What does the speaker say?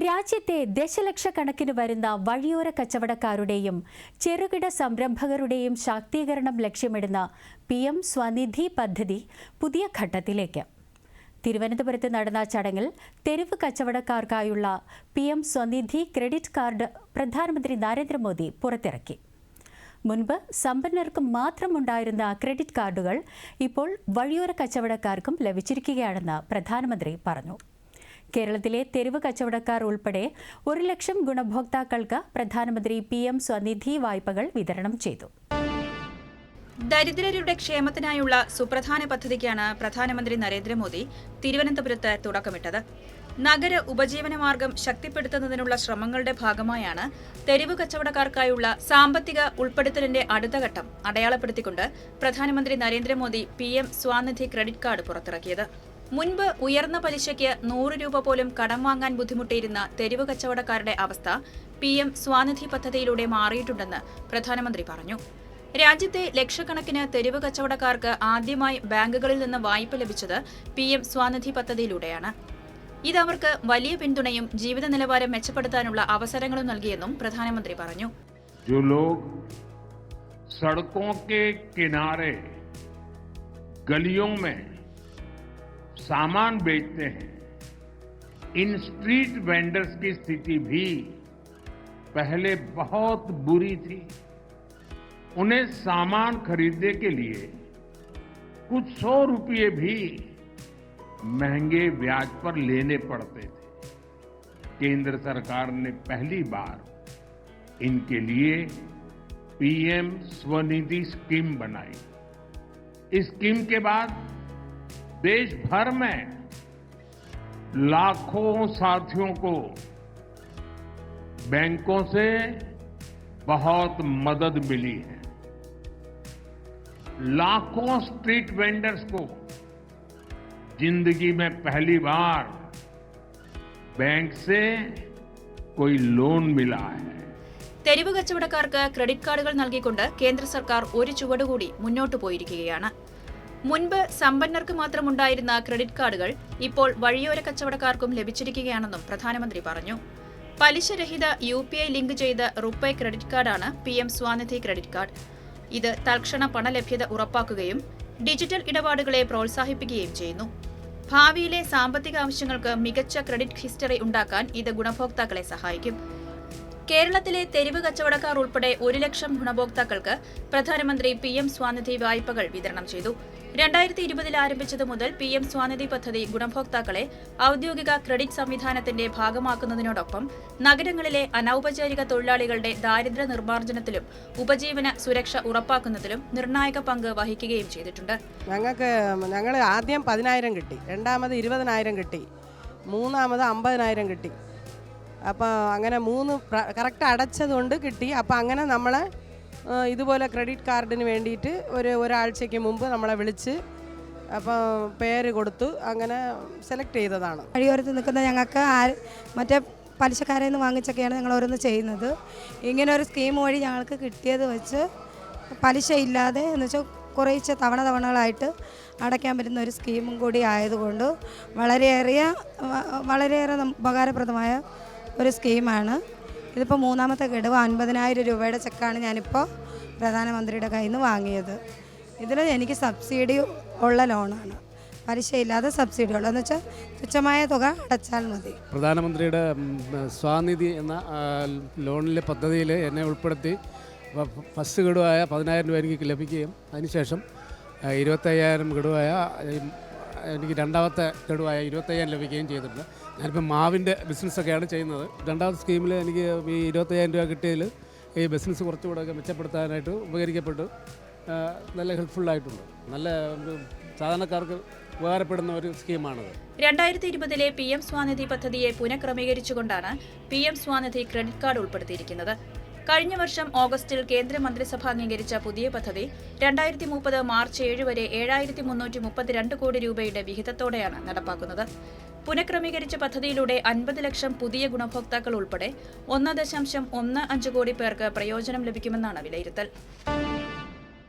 രാജ്യത്തെ ദശലക്ഷക്കണക്കിന് വരുന്ന വഴിയോര കച്ചവടക്കാരുടെയും ചെറുകിട സംരംഭകരുടെയും ശാക്തീകരണം ലക്ഷ്യമിടുന്ന പി എം സ്വനിധി പദ്ധതി പുതിയ ഘട്ടത്തിലേക്ക്. തിരുവനന്തപുരത്ത് നടന്ന ചടങ്ങിൽ തെരുവ് കച്ചവടക്കാർക്കായുള്ള P M Svanidhi credit card പ്രധാനമന്ത്രി നരേന്ദ്രമോദി പുറത്തിറക്കി. മുൻപ് സമ്പന്നർക്ക് മാത്രമുണ്ടായിരുന്ന ക്രെഡിറ്റ് കാർഡുകൾ ഇപ്പോൾ വഴിയോര കച്ചവടക്കാർക്കും ലഭിച്ചിരിക്കുകയാണെന്ന് പ്രധാനമന്ത്രി പറഞ്ഞു. കേരളത്തിലെ തെരുവ് കച്ചവടക്കാർ ഉൾപ്പെടെ ഒരു ലക്ഷം ഗുണഭോക്താക്കൾക്ക് പ്രധാനമന്ത്രി പി എം സ്വനിധി വായ്പകൾ വിതരണം ചെയ്തു. ദരിദ്രരുടെ ക്ഷേമത്തിനായുള്ള സുപ്രധാന പദ്ധതിക്കാണ് പ്രധാനമന്ത്രി നരേന്ദ്രമോദി തിരുവനന്തപുരത്ത് തുടക്കമിട്ടത്. നഗര ഉപജീവനമാർഗം ശക്തിപ്പെടുത്തുന്നതിനുള്ള ശ്രമങ്ങളുടെ ഭാഗമായാണ് തെരുവ് കച്ചവടക്കാർക്കായുള്ള സാമ്പത്തിക ഉൾപ്പെടുത്തലിന്റെ അടുത്ത ഘട്ടം അടയാളപ്പെടുത്തിക്കൊണ്ട് പ്രധാനമന്ത്രി Narendra Modi P M Svanidhi credit card പുറത്തിറക്കിയത്. മുൻപ് ഉയർന്ന പലിശയ്ക്ക് നൂറ് രൂപ പോലും കടം വാങ്ങാൻ ബുദ്ധിമുട്ടിയിരുന്ന തെരുവ് കച്ചവടക്കാരുടെ അവസ്ഥ പി എം സ്വാനിധി പദ്ധതിയിലൂടെ മാറിയിട്ടുണ്ടെന്ന് പ്രധാനമന്ത്രി പറഞ്ഞു. രാജ്യത്തെ ലക്ഷക്കണക്കിന് തെരുവ് കച്ചവടക്കാർക്ക് ആദ്യമായി ബാങ്കുകളിൽ നിന്ന് വായ്പ ലഭിച്ചത് പി എം സ്വാനിധി പദ്ധതിയിലൂടെയാണ്. ഇത് അവർക്ക് വലിയ പിന്തുണയും ജീവിത നിലവാരം മെച്ചപ്പെടുത്താനുള്ള അവസരങ്ങളും നൽകിയെന്നും പ്രധാനമന്ത്രി പറഞ്ഞു. സടക്കോ കെ കിനാരെ ഗലിയോ में सामान बेचते हैं। इन स्ट्रीट वेंडर्स की स्थिति भी पहले बहुत बुरी थी। उन्हें सामान खरीदने के लिए कुछ सौ रुपये भी महँगे ब्याज पर लेने पड़ते थे। केंद्र सरकार ने पहली बार इनके लिए पीएम स्वनिधि स्कीम बनाई। इस स्कीम के बाद देश भर में लाखों साथियों को बैंकों से बहुत मदद मिली है लाखों स्ट्रीट वेंडर्स को जिंदगी में पहली बार बैंक से कोई लोन मिला है തെരുവ് കച്ചവടക്കാർക്ക് ക്രെഡിറ്റ് കാർഡുകൾ നൽകിക്കൊണ്ട് കേന്ദ്ര സർക്കാർ ഒരു ചുവടുകൂടി മുന്നോട്ടു പോയിരിക്കുകയാണ് മുൻപ് സമ്പന്നർക്ക് മാത്രമുണ്ടായിരുന്ന ക്രെഡിറ്റ് കാർഡുകൾ ഇപ്പോൾ വഴിയോര കച്ചവടക്കാർക്കും ലഭിച്ചിരിക്കുകയാണെന്നും പ്രധാനമന്ത്രി പറഞ്ഞു. പലിശരഹിത യു പി ഐ ലിങ്ക് ചെയ്ത റുപ്പേ ക്രെഡിറ്റ് കാർഡാണ് P M Svanidhi credit card. ഇത് തൽക്ഷണ പണലഭ്യത ഉറപ്പാക്കുകയും ഡിജിറ്റൽ ഇടപാടുകളെ പ്രോത്സാഹിപ്പിക്കുകയും ചെയ്യുന്നു. ഭാവിയിലെ സാമ്പത്തിക ആവശ്യങ്ങൾക്ക് മികച്ച ക്രെഡിറ്റ് ഹിസ്റ്ററി ഉണ്ടാക്കാൻ ഇത് ഗുണഭോക്താക്കളെ സഹായിക്കും. കേരളത്തിലെ തെരുവ് കച്ചവടക്കാർ ഉൾപ്പെടെ ഒരു ലക്ഷം ഗുണഭോക്താക്കൾക്ക് പ്രധാനമന്ത്രി പി എം സ്വാനിധി വായ്പകൾ വിതരണം ചെയ്തു. രണ്ടായിരത്തി ഇരുപതിൽ ആരംഭിച്ചത് മുതൽ പി എം സ്വാനിധി പദ്ധതി ഗുണഭോക്താക്കളെ ഔദ്യോഗിക ക്രെഡിറ്റ് സംവിധാനത്തിന്റെ ഭാഗമാക്കുന്നതിനോടൊപ്പം നഗരങ്ങളിലെ അനൌപചാരിക തൊഴിലാളികളുടെ ദാരിദ്ര്യ നിർമ്മാർജനത്തിലും ഉപജീവന സുരക്ഷ ഉറപ്പാക്കുന്നതിലും നിർണായക പങ്ക് വഹിക്കുകയും ചെയ്തിട്ടുണ്ട്. ഞങ്ങൾക്ക് ഞങ്ങൾ ആദ്യം പതിനായിരം കിട്ടി രണ്ടാമത് ഇരുപതിനായിരം കിട്ടി മൂന്നാമത് അമ്പതിനായിരം കിട്ടി. അപ്പോൾ അങ്ങനെ മൂന്ന് കറക്റ്റ് അടച്ചതുകൊണ്ട് കിട്ടി. അപ്പോൾ അങ്ങനെ നമ്മൾ ഇതുപോലെ ക്രെഡിറ്റ് കാർഡിന് വേണ്ടിയിട്ട് ഒരു ഒരാഴ്ചയ്ക്ക് മുമ്പ് നമ്മളെ വിളിച്ച് അപ്പോൾ പേര് കൊടുത്തു. അങ്ങനെ സെലക്ട് ചെയ്തതാണ്. വഴിയോരത്ത് നിൽക്കുന്ന ഞങ്ങൾക്ക് മറ്റേ പലിശക്കാരിൽ നിന്ന് വാങ്ങിച്ചൊക്കെയാണ് ഞങ്ങൾ ഓരോന്ന് ചെയ്യുന്നത്. ഇങ്ങനെ ഒരു സ്കീം വഴി ഞങ്ങൾക്ക് കിട്ടിയത് വെച്ച് പലിശ ഇല്ലാതെ എന്ന് വെച്ചാൽ കുറേശ്ശെ തവണ തവണകളായിട്ട് അടയ്ക്കാൻ പറ്റുന്ന ഒരു സ്കീമും കൂടി ആയതുകൊണ്ട് വളരെയേറെ വളരെയേറെ ഉപകാരപ്രദമായ ഒരു സ്കീമാണ്. ഇതിപ്പോൾ മൂന്നാമത്തെ ഗഡുവ അൻപതിനായിരം രൂപയുടെ ചെക്കാണ് ഞാനിപ്പോൾ പ്രധാനമന്ത്രിയുടെ കയ്യിൽ നിന്ന് വാങ്ങിയത്. ഇതിൽ എനിക്ക് സബ്സിഡി ഉള്ള ലോണാണ്. പലിശയില്ലാതെ സബ്സിഡി ഉള്ളത് എന്ന് വെച്ചാൽ തുച്ഛമായ തുക അടച്ചാൽ മതി. പ്രധാനമന്ത്രിയുടെ സ്വാനിധി എന്ന ലോണിലെ പദ്ധതിയിൽ എന്നെ ഉൾപ്പെടുത്തി. ഫസ്റ്റ് ഗഡുവായ പതിനായിരം രൂപ എനിക്ക് ലഭിക്കുകയും അതിനുശേഷം ഇരുപത്തയ്യായിരം ഗഡുവായ എനിക്ക് രണ്ടാമത്തെ ഗഡുവായ ഇരുപത്തയ്യായിരം ലഭിക്കുകയും ചെയ്തിട്ടുണ്ട്. ഞാനിപ്പോൾ മാവിന്റെ ബിസിനസ്സൊക്കെയാണ് ചെയ്യുന്നത്. രണ്ടാമത്തെ സ്കീമിൽ എനിക്ക് ഈ ഇരുപത്തയ്യായിരം രൂപ കിട്ടിയതിൽ ഈ ബിസിനസ് കുറച്ചുകൂടെ മെച്ചപ്പെടുത്താനായിട്ട് ഉപകരിക്കപ്പെട്ടു. നല്ല ഹെൽപ്ഫുള്ളായിട്ടുണ്ട് നല്ല സാധാരണക്കാർക്ക് ഉപകാരപ്പെടുന്ന ഒരു സ്കീമാണത്. രണ്ടായിരത്തി ഇരുപതിലെ പി എം സ്വാനിധി പദ്ധതിയെ പുനഃക്രമീകരിച്ചുകൊണ്ടാണ് P M Svanidhi credit card ഉൾപ്പെടുത്തിയിരിക്കുന്നത്. കഴിഞ്ഞ വർഷം ഓഗസ്റ്റിൽ കേന്ദ്രമന്ത്രിസഭ അംഗീകരിച്ച പുതിയ പദ്ധതി രണ്ടായിരത്തി മുപ്പത് മാർച്ച് ഏഴ് വരെ ഏഴായിരത്തി മുന്നൂറ്റി മുപ്പത്തിരണ്ട് കോടി രൂപയുടെ വിഹിതത്തോടെയാണ് നടപ്പാക്കുന്നത്. പുനഃക്രമീകരിച്ച പദ്ധതിയിലൂടെ അൻപത് ലക്ഷം പുതിയ ഗുണഭോക്താക്കൾ ഉൾപ്പെടെ ഒന്ന് ദശാംശം ഒന്ന് അഞ്ച് കോടി പേർക്ക് പ്രയോജനം ലഭിക്കുമെന്നാണ് വിലയിരുത്തൽ.